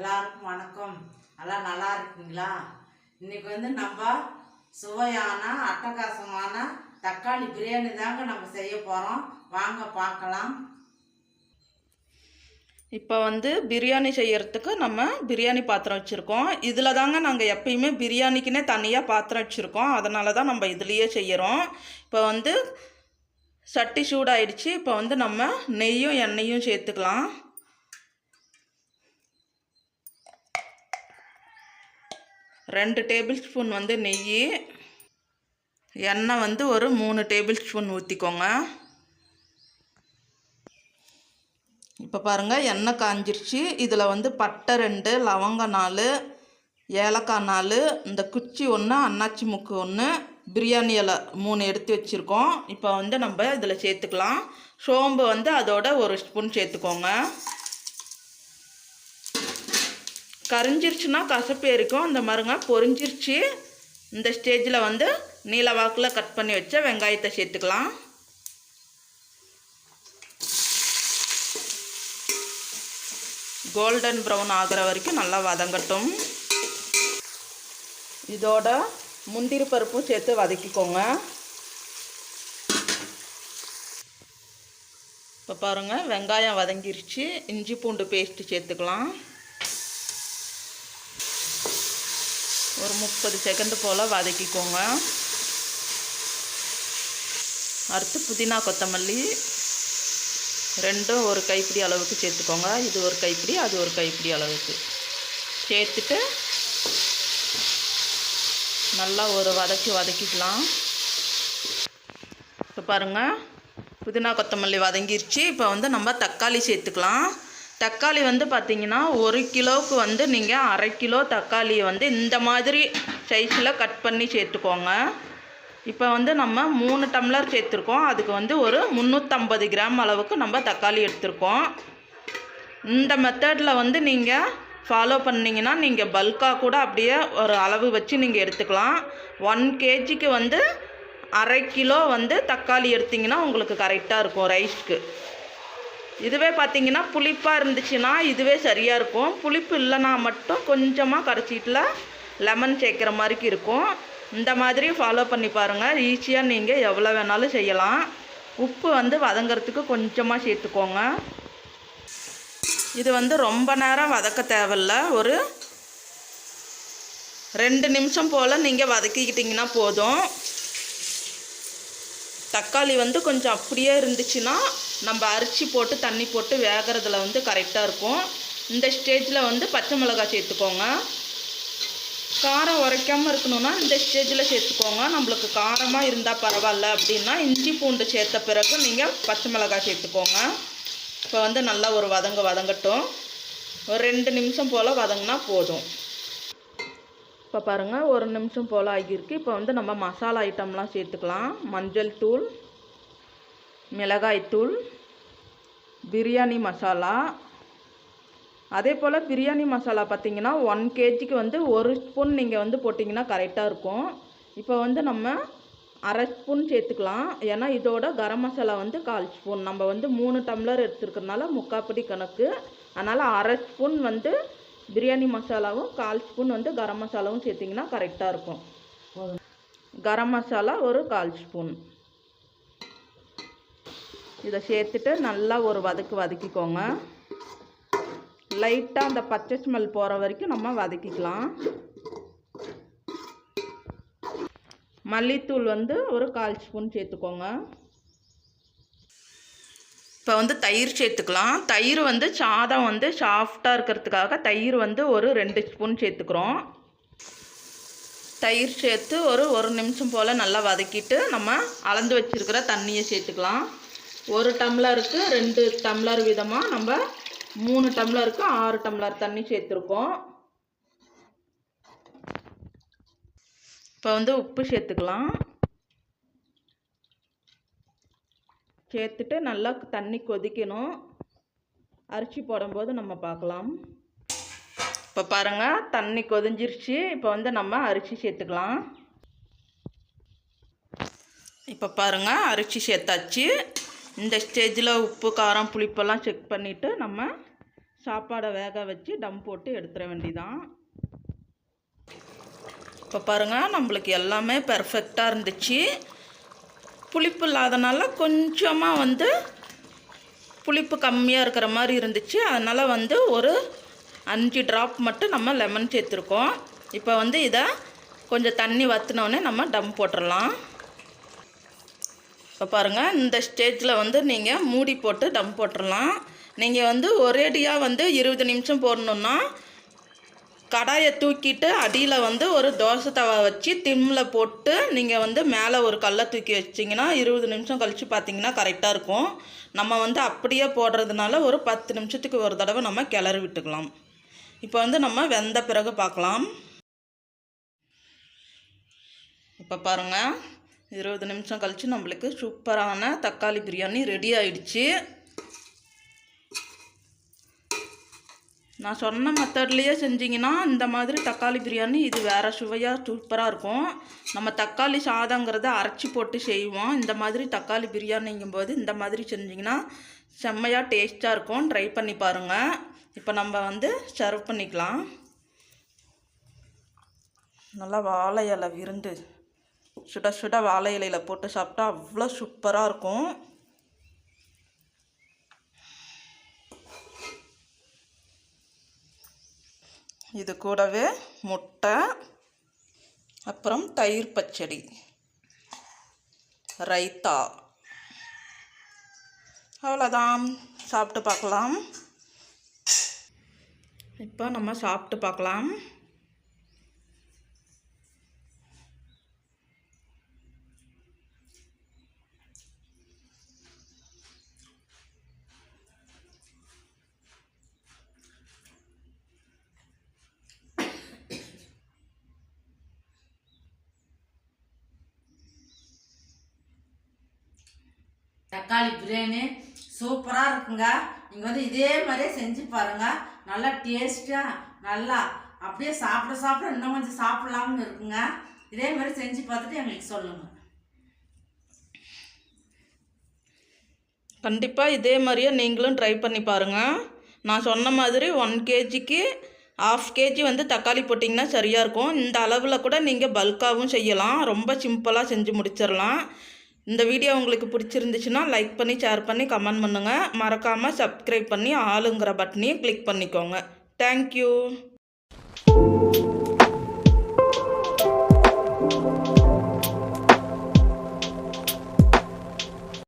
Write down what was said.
எல்லாருக்கும் வணக்கம். எல்லாம் நல்லா இருக்குங்களா? இன்னைக்கு வந்து நம்ம சுவையான அட்டகாசமான தக்காளி பிரியாணி தாங்க நம்ம செய்ய போகிறோம் வாங்க பார்க்கலாம். இப்போ வந்து பிரியாணி செய்யறதுக்கு நம்ம பிரியாணி பாத்திரம் வச்சுருக்கோம். இதில் தாங்க நாங்கள் எப்பயுமே பிரியாணிக்குன்னே தனியாக பாத்திரம் வச்சுருக்கோம். அதனால தான் நம்ம இதுலேயே செய்கிறோம் இப்போ வந்து சட்டி சூடாயிடுச்சு. இப்போ வந்து நம்ம நெய்யும் எண்ணெயும் சேர்த்துக்கலாம். ரெண்டு டேபிள் ஸ்பூன் வந்து நெய் எண்ணெய் வந்து ஒரு மூணு டேபிள் ஸ்பூன் ஊற்றிக்கோங்க இப்போ பாருங்கள் எண்ணெய் காஞ்சிருச்சு. இதில் வந்து பட்டை ரெண்டு லவங்க நாலு ஏலக்காய் நாலு இந்த குச்சி ஒன்று அன்னாச்சி முக்கு ஒன்று பிரியாணி இலை மூணு எடுத்து வச்சுருக்கோம். இப்போ வந்து நம்ம இதில் சேர்த்துக்கலாம். சோம்பு வந்து அதோட ஒரு ஸ்பூன் சேர்த்துக்கோங்க. கரிஞ்சிருச்சுன்னா கசப்பு இருக்கும் அந்த மருங்க பொரிஞ்சிருச்சு. இந்த ஸ்டேஜில் வந்து நீல வாக்கில் கட் பண்ணி வச்ச வெங்காயத்தை சேர்த்துக்கலாம். கோல்டன் ப்ரௌன் ஆகிற வரைக்கும் நல்லா வதங்கட்டும். இதோட முந்திரி பருப்பும் சேர்த்து வதக்கிக்கோங்க. இப்போ பாருங்கள் வெங்காயம் வதங்கிருச்சு. இஞ்சி பூண்டு பேஸ்ட்டு சேர்த்துக்கலாம். முப்பது செகண்ட் போல் வதக்கிக்கோங்க. அடுத்து புதினா கொத்தமல்லி ரெண்டும் ஒரு கைப்பிடி அளவுக்கு சேர்த்துக்கோங்க. இது ஒரு கைப்பிடி அது ஒரு கைப்பிடி அளவுக்கு. சேர்த்துட்டு நல்லா ஒரு வதக்கி வதக்கிக்கலாம். இப்போ பாருங்கள் புதினா கொத்தமல்லி வதங்கிருச்சு. இப்போ வந்து நம்ம தக்காளி சேர்த்துக்கலாம். தக்காளி வந்து பார்த்திங்கன்னா ஒரு கிலோவுக்கு வந்து நீங்கள் அரை கிலோ தக்காளியை வந்து இந்த மாதிரி சைஸில் கட் பண்ணி சேர்த்துக்கோங்க. இப்போ வந்து நம்ம மூணு டம்ளர் சேர்த்துருக்கோம். அதுக்கு வந்து ஒரு முந்நூற்றம்பது கிராம் அளவுக்கு நம்ம தக்காளி எடுத்திருக்கோம். இந்த மெத்தடில் வந்து நீங்கள் ஃபாலோ பண்ணிங்கன்னா நீங்கள் பல்காக கூட அப்படியே ஒரு அளவு வச்சு நீங்கள் எடுத்துக்கலாம். ஒன் கேஜிக்கு வந்து அரை கிலோ வந்து தக்காளி எடுத்திங்கன்னா உங்களுக்கு கரெக்டாக இருக்கும் ரைஸ்க்கு இதுவே பார்த்தீங்கன்னா புளிப்பாக இருந்துச்சுன்னா இதுவே சரியாக இருக்கும். புளிப்பு இல்லைன்னா மட்டும் கொஞ்சமாக கரைச்சிட்டில் லெமன் சேர்க்குற மாதிரிக்கு இருக்கும். இந்த மாதிரி ஃபாலோ பண்ணி பாருங்கள் ஈஸியாக நீங்கள் எவ்வளோ வேணாலும் செய்யலாம். உப்பு வந்து வதங்கிறதுக்கு கொஞ்சமாக சேர்த்துக்கோங்க. இது வந்து ரொம்ப நேரம் வதக்க தேவையில்ல. ஒரு ரெண்டு நிமிஷம் போல் நீங்கள் வதக்கிக்கிட்டிங்கன்னா போதும். தக்காளி வந்து கொஞ்சம் அப்படியே இருந்துச்சுன்னா நம்ம அரிசி போட்டு தண்ணி போட்டு வேகிறதுல வந்து கரெக்டாக இருக்கும். இந்த ஸ்டேஜில் வந்து பச்சை மிளகாய் சேர்த்துக்கோங்க. காரம் உரைக்காமல் இருக்கணும்னா இந்த ஸ்டேஜில் சேர்த்துக்கோங்க. நம்மளுக்கு காரமாக இருந்தால் பரவாயில்ல அப்படின்னா இஞ்சி பூண்டு சேர்த்த பிறகு நீங்கள் பச்சை மிளகாய் சேர்த்துக்கோங்க. இப்போ வந்து நல்லா ஒரு வதங்க வதங்கட்டும். ஒரு ரெண்டு நிமிஷம் போல் வதங்கினா போதும். இப்போ பாருங்கள் ஒரு நிமிஷம் போல் ஆகியிருக்கு. இப்போ வந்து நம்ம மசாலா ஐட்டம்லாம் சேர்த்துக்கலாம். மஞ்சள் தூள் மிளகாய் தூள் பிரியாணி மசாலா. அதே போல் பிரியாணி மசாலா பார்த்தீங்கன்னா ஒன் கேஜிக்கு வந்து ஒரு ஸ்பூன் நீங்கள் வந்து போட்டிங்கன்னா கரெக்டாக இருக்கும். இப்போ வந்து நம்ம அரை ஸ்பூன் சேர்த்துக்கலாம். ஏன்னா இதோட கரம் மசாலா வந்து கால் ஸ்பூன். நம்ம வந்து மூணு டம்ளர் எடுத்துருக்கறனால முக்காப்படி கணக்கு. அதனால் அரை ஸ்பூன் வந்து பிரியாணி மசாலாவும் கால் ஸ்பூன் வந்து கரம் மசாலாவும் சேர்த்திங்கன்னா கரெக்டாக இருக்கும். கரம் மசாலா ஒரு கால் ஸ்பூன். இதை சேர்த்துட்டு நல்லா ஒரு வதக்கு வதக்கிக்கோங்க. லைட்டாக அந்த பச்சை ஸ்மெல் போகிற வரைக்கும் நம்ம வதக்கிக்கலாம். மல்லித்தூள் வந்து ஒரு கால் ஸ்பூன் சேர்த்துக்கோங்க. இப்போ வந்து தயிர் சேர்த்துக்கலாம். தயிர் வந்து சாதம் வந்து சாஃப்டாக இருக்கிறதுக்காக தயிர் வந்து ஒரு ரெண்டு ஸ்பூன் சேர்த்துக்கிறோம். தயிர் சேர்த்து ஒரு ஒரு நிமிஷம் போல் நல்லா வதக்கிட்டு நம்ம அளந்து வச்சுருக்கிற தண்ணியை சேர்த்துக்கலாம். ஒரு டம்ளருக்கு ரெண்டு டம்ளர் விதமாக நம்ம மூணு டம்ளருக்கு ஆறு டம்ளர் தண்ணி சேர்த்துருக்கோம். இப்போ வந்து உப்பு சேர்த்துக்கலாம். சேர்த்துட்டு நல்லா தண்ணி கொதிக்கணும். அரிசி போடும்போது நம்ம பார்க்கலாம். இப்போ பாருங்கள் தண்ணி கொதிஞ்சிருச்சு. இப்போ வந்து நம்ம அரிசி சேர்த்துக்கலாம். இப்போ பாருங்கள் அரிசி சேர்த்தாச்சு. இந்த ஸ்டேஜில் உப்பு காரம் புளிப்பெல்லாம் செக் பண்ணிவிட்டு நம்ம சாப்பாடை வேக வச்சு டம் போட்டு எடுத்துட வேண்டிதான். இப்போ பாருங்கள் நம்மளுக்கு எல்லாமே பெர்ஃபெக்டாக இருந்துச்சு. புளிப்பு இல்லாதனால கொஞ்சமாக வந்து புளிப்பு கம்மியாக இருக்கிற மாதிரி இருந்துச்சு. அதனால் வந்து ஒரு அஞ்சு ட்ராப் மட்டும் நம்ம லெமன் சேர்த்துருக்கோம். இப்போ வந்து இதை கொஞ்சம் தண்ணி வற்றினோடனே நம்ம டம் போட்டுடலாம் இப்போ பாருங்கள் இந்த ஸ்டேஜில் வந்து நீங்கள் மூடி போட்டு டம் போட்டுடலாம் நீங்கள் வந்து ஒரேடியாக வந்து இருபது நிமிஷம் போடணுன்னா கடாயை தூக்கிட்டு அடியில் வந்து ஒரு தோசை தவா வச்சு திம்மில் போட்டு நீங்கள் வந்து மேலே ஒரு கல்லை தூக்கி வச்சிங்கன்னா இருபது நிமிஷம் கழித்து பார்த்தீங்கன்னா கரெக்டாக இருக்கும். நம்ம வந்து அப்படியே போடுறதுனால ஒரு பத்து நிமிஷத்துக்கு ஒரு தடவை நம்ம கிளறி விட்டுக்கலாம். இப்போ வந்து நம்ம வெந்த பிறகு பார்க்கலாம் இப்போ பாருங்கள் இருபது நிமிஷம் கழித்து நம்மளுக்கு சூப்பரான தக்காளி பிரியாணி ரெடி ஆயிடுச்சு. நான் சொன்ன மெத்தட்லேயே செஞ்சிங்கன்னா இந்த மாதிரி தக்காளி பிரியாணி இது வேறு சுவையாக சூப்பராக இருக்கும். நம்ம தக்காளி சாதங்கிறத அரைச்சி போட்டு செய்வோம். இந்த மாதிரி தக்காளி பிரியாணிங்கும் போது இந்த மாதிரி செஞ்சிங்கன்னா செம்மையாக டேஸ்ட்டாக இருக்கும். ட்ரை பண்ணி பாருங்கள் இப்போ நம்ம வந்து சர்வ் பண்ணிக்கலாம். நல்லா வாழை இலை விருந்து. சுட சுட வாழை இலையில் போட்டு சாப்பிட்டா அவ்வளோ சூப்பராக இருக்கும். இது கூடவே முட்டை அப்புறம் தயிர் பச்சடி ரைத்தா. அவ்வளோதான். சாப்பிட்டு பார்க்கலாம். இப்போ நம்ம சாப்பிட்டு பார்க்கலாம். தக்காளி பிரியாணி சூப்பராக இருக்குங்க. நீங்கள் வந்து இதே மாதிரியே செஞ்சு பாருங்கள் நல்லா டேஸ்ட்டாக நல்லா அப்படியே சாப்பிட சாப்பிட இன்னும் கொஞ்சம் சாப்பிட்லாம்னு இருக்குங்க. இதே மாதிரி செஞ்சு பார்த்துட்டு எங்களுக்கு சொல்லுங்கள் கண்டிப்பாக இதே மாதிரியே நீங்களும் ட்ரை பண்ணி பாருங்கள் நான் சொன்ன மாதிரி ஒன் கேஜிக்கு ஆஃப் கேஜி வந்து தக்காளி போட்டிங்கன்னா சரியாக இருக்கும். இந்த அளவில் கூட நீங்கள் பல்காகவும் செய்யலாம். ரொம்ப சிம்பிளாக செஞ்சு முடிச்சிடலாம். இந்த வீடியோ உங்களுக்கு பிடிச்சிருந்துச்சுன்னா லைக் பண்ணி ஷேர் பண்ணி கமெண்ட் பண்ணுங்கள் மறக்காமல் சப்ஸ்கிரைப் பண்ணி ஆளுங்கிற பட்டனையும் கிளிக் பண்ணிக்கோங்க. தேங்க்யூ